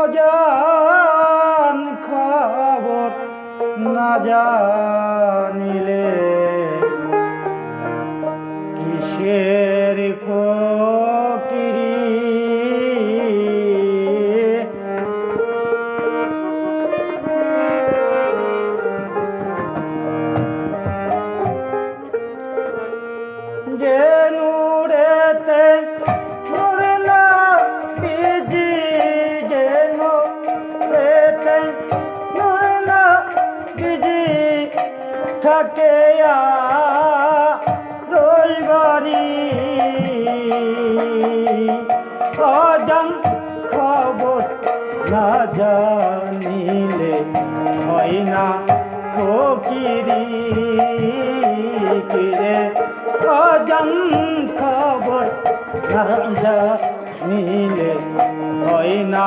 অজান খবর না জানিলে রইবারি। অজান খবর না জানিলে হয় না ফকিরি। কিরে অজান খবর না জানিলে হয় না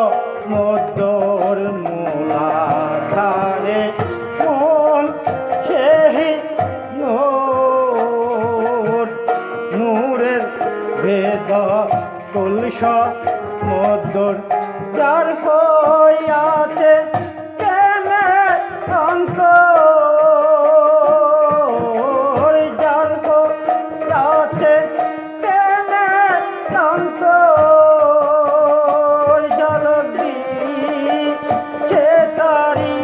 ভেদ কুলস মদ্দর যার হইয়াছে প্রেমে অন্ত যার হইয়াছে প্রেমে অন্ত জলদি চেতারি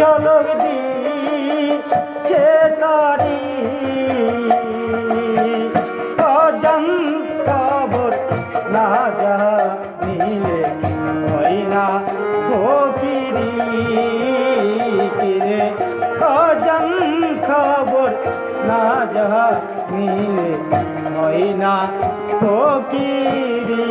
জলদি চেতারি না জানিলে হয় না ফকিরি কিরে অজন খবর না জানিলে হয় না ফকিরি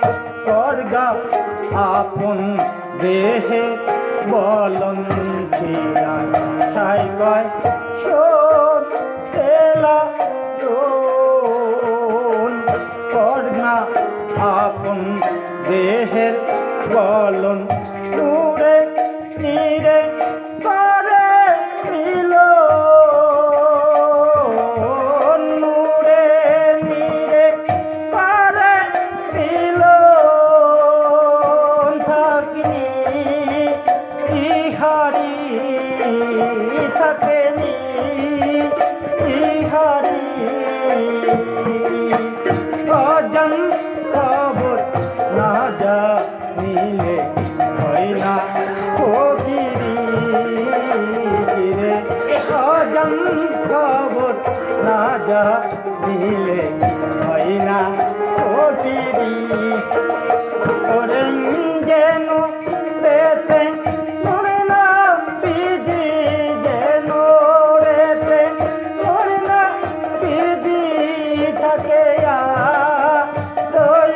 স্বর্গা আপন দেহে বলন সাইকয় সোর তেলা লোন স্বর্গা আপন দেহের বলন খবর যা নিলে হয় না ফকিরি। ওরেন যেন রেতে মরে না বিধি, যেন রেতে মরে না বিধি থাকে রই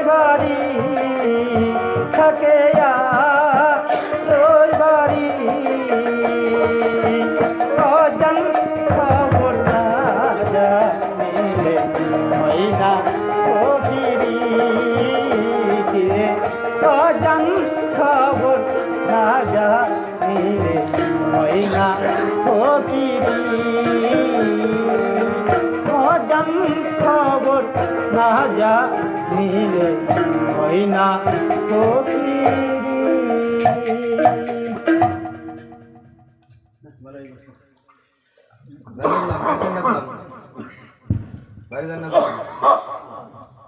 থাকে রই অজন খবর না জানিলে ময়না কোকিরি অজন খবর না জানিলে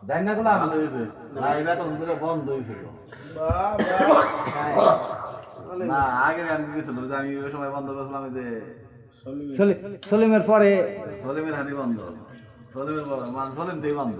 যাই না গেলাম না এটা তো অন্তরে বন্ধ হয়েছিল না আগে আমি গেছিল যে আমি ওই সময় বন্ধ করছিলাম যে সলি- সলিমের পরে সলিমের হাতি বন্ধ সলিমের বন্ধ মান সলিম থেকে বন্ধ